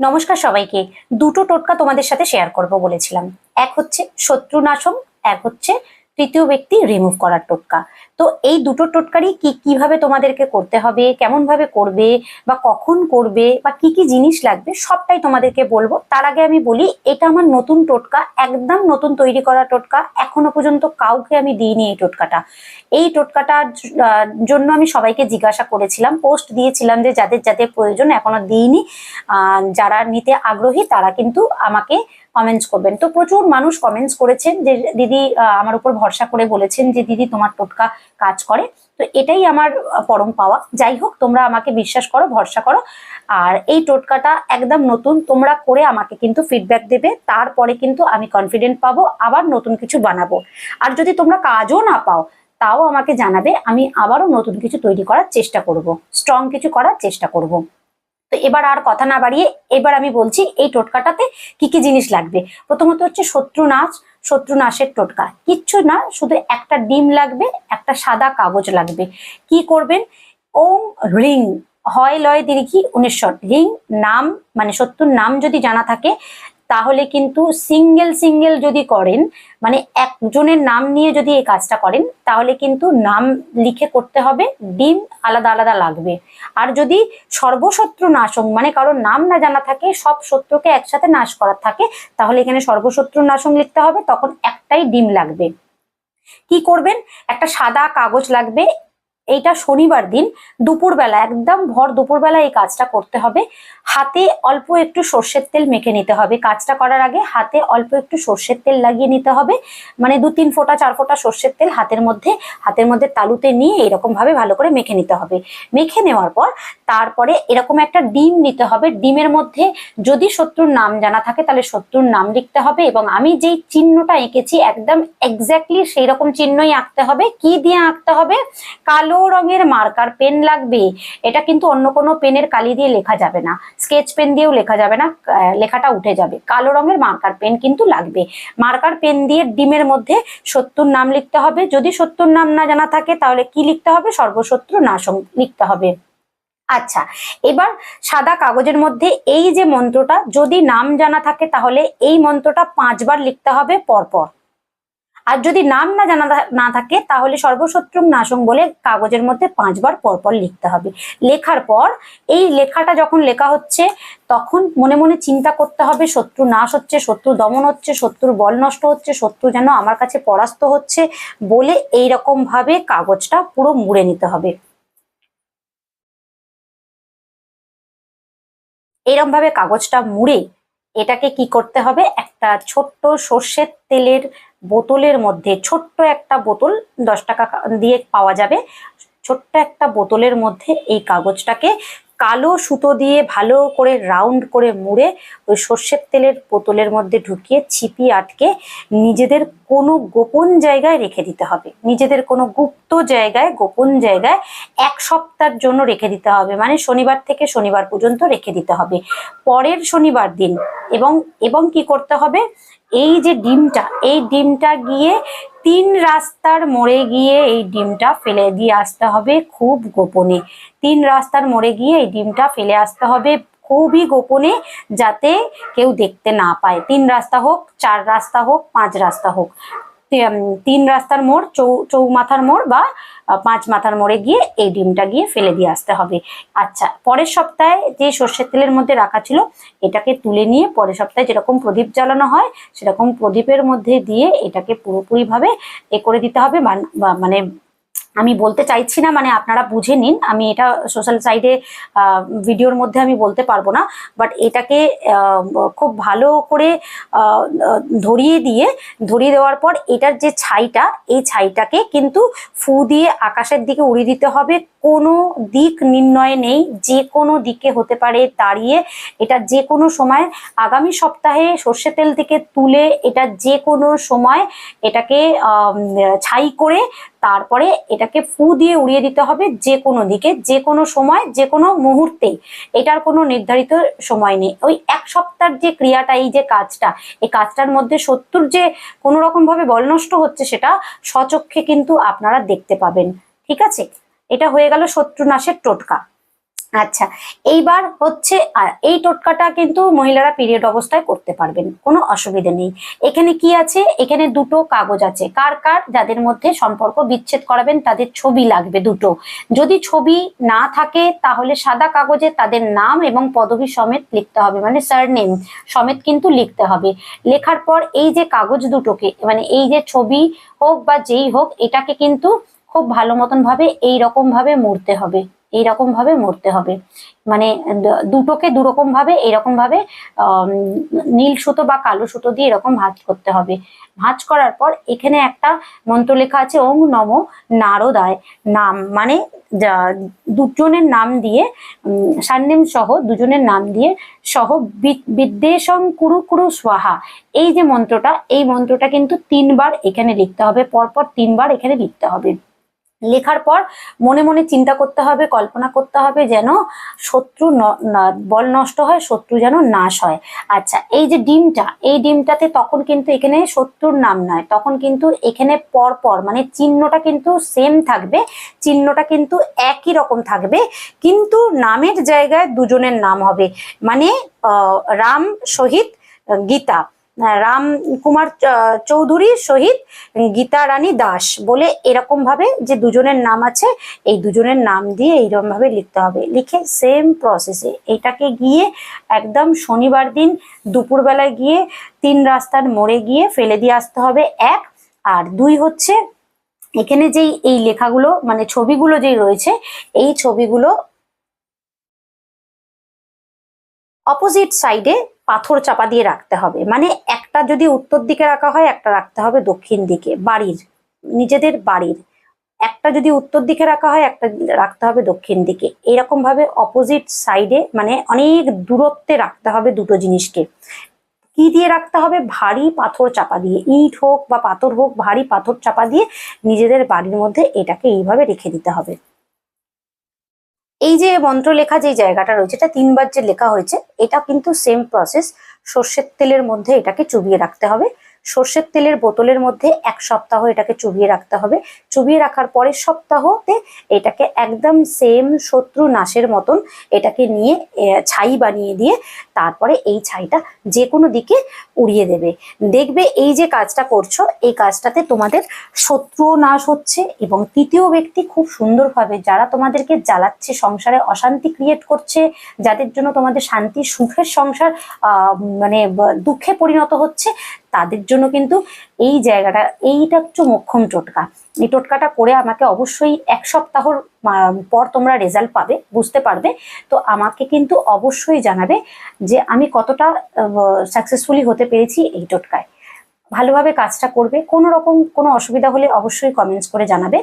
নমস্কার সবাইকে। দুটো টোটকা তোমাদের সাথে শেয়ার করব বলেছিলাম। এক হচ্ছে শত্রু শত্রুনাশম, এক হচ্ছে তৃতীয় ব্যক্তি রিমুভ করার টোটকা। তো এই দুটো টোটকারই কি, কীভাবে তোমাদেরকে করতে হবে কেমন ভাবে করবে, বা কখন করবে, বা কি কি জিনিস লাগবে, সবটাই তোমাদেরকে বলব। তার আগে আমি বলি, এটা আমার নতুন টোটকা, একদম নতুন তৈরি করা টোটকা, এখনও পর্যন্ত কাউকে আমি দিইনি এই টোটকাটা। এই টোটকাটার জন্য আমি সবাইকে জিজ্ঞাসা করেছিলাম, পোস্ট দিয়েছিলাম যে যাদের যাদের প্রয়োজন, এখনও দিইনি। যারা নিতে আগ্রহী, তারা কিন্তু আমাকে কমেন্টস করবেন। তো প্রচুর মানুষ কমেন্টস করেছেন যে, দিদি আমার উপর ভরসা করে বলেছেন যে, দিদি, তোমার টোটকা কাজ করে। তো এটাই আমার পরম পাওয়া। যাই হোক, তোমরা আমাকে বিশ্বাস করো, ভরসা করো। আর এই টোটকাটা একদম নতুন, তোমরা করে আমাকে কিন্তু ফিডব্যাক দেবে। তারপরে কিন্তু আমি কনফিডেন্ট পাবো, আবার নতুন কিছু বানাবো। আর যদি তোমরা কাজও না পাও, তাও আমাকে জানাবে, আমি আবারও নতুন কিছু তৈরি করার চেষ্টা করব। স্ট্রং কিছু করার চেষ্টা করব। তো এবার আর কথা না বাড়িয়ে, এবার আমি বলছি, এই টোটকাটাতে কি কি জিনিস লাগবে? প্রথমত হচ্ছে শত্রু নাচ শত্রু নাশের টোটকা। কিচ্ছু না, শুধু একটা ডিম লাগবে, একটা সাদা কাগজ লাগবে। কি করবেন? ওম রিং। হয় লয় দীর্ঘি উনিশ্বর রিং নাম মানে শত্রুর নাম যদি জানা থাকে তাহলে কিন্তু সিঙ্গেল সিঙ্গেল যদি করেন মানে একজনের নাম নিয়ে যদি এই কাজটা করেন, তাহলে কিন্তু নাম লিখে করতে হবে, ডিম আলাদা আলাদা লাগবে। আর যদি সর্বশত্রু নাশক মানে কারোর নাম না জানা থাকে, সব শত্রুকে একসাথে নাশ করার থাকে, তাহলে এখানে সর্বশত্রু নাশং লিখতে হবে, তখন একটাই ডিম লাগবে। কি করবেন? একটা সাদা কাগজ লাগবে এইটা শনিবার দিন, দুপুরবেলা, একদম ভর দুপুরবেলা এই কাজটা করতে হবে। হাতে অল্প একটু সর্ষের তেল মেখে নিতে হবে। কাজটা করার আগে হাতে অল্প একটু সর্ষের তেল লাগিয়ে নিতে হবে। মানে দু, তিন ফোঁটা, চার ফোঁটা সর্ষের তেল হাতের মধ্যে হাতের মধ্যে তালুতে নিয়ে এরকম ভাবে ভালো করে মেখে নিতে হবে। মেখে নেওয়ার পর তারপরে এরকম একটা ডিম নিতে হবে। ডিমের মধ্যে যদি শত্রুর নাম জানা থাকে তাহলে শত্রুর নাম লিখতে হবে এবং আমি যেই চিহ্নটা এঁকেছি একদম এক্স্যাক্টলি সেই রকম চিহ্নই আঁকতে হবে। কি দিয়ে আঁকতে হবে? কালো রঙের মার্কার পেন লাগবে। এটা কিন্তু অন্য কোনো পেনের কালি দিয়ে লেখা যাবে না। স্কেচ পেন দিয়েও লেখা যাবে না লেখাটা উঠে যাবে। কালো রঙের মার্কার পেন কিন্তু লাগবে। মার্কার পেন দিয়ে ডিমের মধ্যে শত্রুর নাম লিখতে হবে। যদি শত্রুর নাম না জানা থাকে, তাহলে কি লিখতে হবে? সর্বশত্রু নাশং লিখতে হবে। আচ্ছা এবার সাদা কাগজের মধ্যে এই যে মন্ত্রটা, যদি নাম জানা থাকে, তাহলে এই মন্ত্রটা পাঁচবার লিখতে হবে, পরপর। আর যদি নাম না জানা না থাকে, তাহলে সর্বশত্রুম নাশং বলে কাগজের মধ্যে পাঁচবার পরপর লিখতে হবে। লেখার পর এই লেখাটা যখন লেখা হচ্ছে, তখন মনে মনে চিন্তা করতে হবে, শত্রু নাশ হচ্ছে, শত্রু দমন হচ্ছে, শত্রুর বল নষ্ট হচ্ছে, শত্রু যেন আমার কাছে পরাস্ত হচ্ছে বলে এই ভাবে কাগজটা পুরো মুড়ে নিতে হবে। এরকম ভাবে কাগজটা মুড়ে এটাকে কি করতে হবে? একটা ছোট্ট সর্ষের তেলের বোতলের মধ্যে ছোট্ট একটা বোতল দশ টাকা দিয়ে পাওয়া যাবে। ছোট্ট একটা বোতলের মধ্যে এই কাগজটাকে কালো সুতো দিয়ে ভালো করে রাউন্ড করে মুড়ে ওই সর্ষের তেলের বোতলের মধ্যে ঢুকিয়ে ছিপি আটকে নিজেদের কোনো গোপন জায়গায় রেখে দিতে হবে। নিজেদের কোনো গুপ্ত জায়গায়, গোপন জায়গায় এক সপ্তাহের জন্য রেখে দিতে হবে। মানে শনিবার থেকে শনিবার পর্যন্ত রেখে দিতে হবে। পরের শনিবার দিন। এবং এবং কি করতে হবে? এই যে ডিমটা, এই ডিমটা গিয়ে তিন রাস্তার মোড়ে গিয়ে এই ডিমটা ফেলে দিয়ে আসতে হবে খুব গোপনে। তিন রাস্তার মোড়ে গিয়ে এই ডিমটা ফেলে আসতে হবে খুবই গোপনে যাতে কেউ দেখতে না পায়। তিন রাস্তা হোক, চার রাস্তা হোক, পাঁচ রাস্তা হোক। তিন রাস্তার মোড়, চৌ মাথার মোড় বা পাঁচ মাথার মোড়ে গিয়ে এই ডিমটা গিয়ে ফেলে দিয়ে আসতে হবে। আচ্ছা পরের সপ্তাহে যে সর্ষের তেলের মধ্যে রাখা ছিল, এটাকে তুলে নিয়ে পরের সপ্তাহে যেরকম প্রদীপ জ্বালানো হয়, সেরকম প্রদীপের মধ্যে দিয়ে এটাকে পুরোপুরিভাবে এ করে দিতে হবে মান- মানে আমি বলতে চাইছি না মানে আপনারা বুঝে নিন। আমি এটা সোশ্যাল সাইডে ভিডিওর মধ্যে আমি বলতে পারব না। বাট এটাকে খুব ভালো করে ধরিয়ে দিয়ে, ধরিয়ে দেওয়ার পর এটার যে ছাইটা, এই ছাইটাকে কিন্তু ফু দিয়ে আকাশের দিকে উড়িয়ে দিতে হবে। কোনো দিক নির্ণয় নেই, যে কোনো দিকে হতে পারে দাঁড়িয়ে। এটা যে কোনো সময় আগামী সপ্তাহে সর্ষে তেল থেকে তুলে এটা যে কোনো সময় এটাকে ছাই করে তারপরে এটাকে ফু দিয়ে উড়িয়ে দিতে হবে যে কোনো দিকে, যে কোনো সময়, যে কোনো মুহূর্তে এটার কোনো নির্ধারিত সময় নেই। ওই এক সপ্তাহের যে ক্রিয়াটা, এই যে কাজটা, এই কাজটার মধ্যে শত্রুর যে কোনো রকমভাবে বল নষ্ট হচ্ছে, সেটা সচক্ষে কিন্তু আপনারা দেখতে পাবেন। ঠিক আছে? এটা হয়ে গেল শত্রুনাশের টোটকা। আচ্ছা এইবার হচ্ছে এই টোটকাটা কিন্তু মহিলারা পিরিয়ড অবস্থায় করতে পারবেন, কোনো অসুবিধে নেই। এখানে কি আছে? এখানে দুটো কাগজ আছে। কার কার? যাদের মধ্যে সম্পর্ক বিচ্ছেদ করাবেন, তাদের ছবি লাগবে দুটো। যদি ছবি না থাকে, তাহলে সাদা কাগজে তাদের নাম এবং পদবী সমেত লিখতে হবে মানে সারনেম সমেত কিন্তু লিখতে হবে। লেখার পর এই যে কাগজ দুটোকে মানে এই যে ছবি হোক বা যেই হোক, এটাকে কিন্তু খুব ভালো মতন ভাবে এই রকম ভাবে মুড়তে হবে। এইরকম ভাবে মরতে হবে। মানে দুটোকে দুরকম ভাবে এরকম ভাবে নীল সুতো বা কালো সুতো দিয়ে এরকম ভাঁজ করতে হবে। ভাঁজ করার পর এখানে একটা মন্ত্র লেখা আছে, ওং নম নারদায় নাম মানে দুজনের নাম দিয়ে সান্নিম সহ দুজনের নাম দিয়ে সহ বি- বিদ্বেষং কুরু কুরু সোহা এই যে মন্ত্রটা, এই মন্ত্রটা কিন্তু তিনবার এখানে লিখতে হবে, পরপর তিনবার এখানে লিখতে হবে। লেখার পর মনে মনে চিন্তা করতে হবে, কল্পনা করতে হবে যেন শত্রু বল নষ্ট হয়, শত্রু যেন নাশ হয়। আচ্ছা এই যে ডিমটা, এই ডিমটাতে তখন কিন্তু এখানে শত্রুর নাম নয়, তখন কিন্তু এখানে পর পর মানে চিহ্নটা কিন্তু সেম থাকবে, চিহ্নটা কিন্তু একই রকম থাকবে, কিন্তু নামের জায়গায় দুজনের নাম হবে। মানে রাম শহীদ গীতা। রাম কুমার চৌধুরী শহীদ গীতা রানী দাস বলে এরকম ভাবে যে দুজনের নাম আছে, এই দুজনের নাম দিয়ে এইরকম ভাবে লিখতে হবে। লিখে সেম প্রসেসে এটাকে গিয়ে একদম শনিবার দিন দুপুরবেলায় গিয়ে তিন রাস্তার মোড়ে গিয়ে ফেলে দিয়ে আসতে হবে এক। আর দুই হচ্ছে এখানে যেই এই লেখাগুলো মানে ছবিগুলো যেই রয়েছে, এই ছবিগুলো অপোজিট সাইডে পাথর চাপা দিয়ে রাখতে হবে। মানে একটা যদি উত্তর দিকে রাখা হয়, একটা রাখতে হবে দক্ষিণ দিকে, বাড়ির, নিজেদের বাড়ির। একটা যদি উত্তর দিকে রাখা হয়, একটা রাখতে হবে দক্ষিণ দিকে। এরকম ভাবে অপোজিট সাইডে মানে অনেক দূরত্বে রাখতে হবে দুটো জিনিসকে। কি দিয়ে রাখতে হবে? ভারী পাথর চাপা দিয়ে, ইট হোক বা পাথর হোক, ভারী পাথর চাপা দিয়ে নিজেদের বাড়ির মধ্যে এটাকে এইভাবে রেখে দিতে হবে। এই যে মন্ত্র লেখা যে জায়গাটা রয়েছে, এটা তিনবার যে লেখা হয়েছে, এটা কিন্তু সেম প্রসেস সর্ষের তেলের মধ্যে এটাকে চুবিয়ে রাখতে হবে। সর্ষের তেলের বোতলের মধ্যে এক সপ্তাহ এটাকে চুবিয়ে রাখতে হবে। চুবিয়ে রাখার পরের সপ্তাহতে এটাকে একদম সেম শত্রু নাশের মতন এটাকে নিয়ে ছাই বানিয়ে দিয়ে তারপরে এই ছাইটা যে কোনো দিকে উড়িয়ে দেবে। দেখবে এই যে কাজটা করছ, এই কাজটাতে তোমাদের শত্রুও নাশ হচ্ছে এবং তৃতীয় ব্যক্তি খুব সুন্দরভাবে যারা তোমাদেরকে জ্বালাচ্ছে, সংসারে অশান্তি ক্রিয়েট করছে, যাদের জন্য তোমাদের শান্তি, সুখের সংসার মানে দুঃখে পরিণত হচ্ছে তাদের জন্য কিন্তু এই জায়গাটা, এইটা হচ্ছে মোক্ষম টোটকা। এই টোটকাটা করে আমাকে অবশ্যই এক সপ্তাহর পর তোমরা রেজাল্ট পাবে, বুঝতে পারবে। তো আমাকে কিন্তু অবশ্যই জানাবে যে আমি কতটা সাকসেসফুলি হতে পেরেছি এই টোটকায়। ভালোভাবে কাজটা করবে। কোনো রকম কোনো অসুবিধা হলে অবশ্যই কমেন্টস করে জানাবে।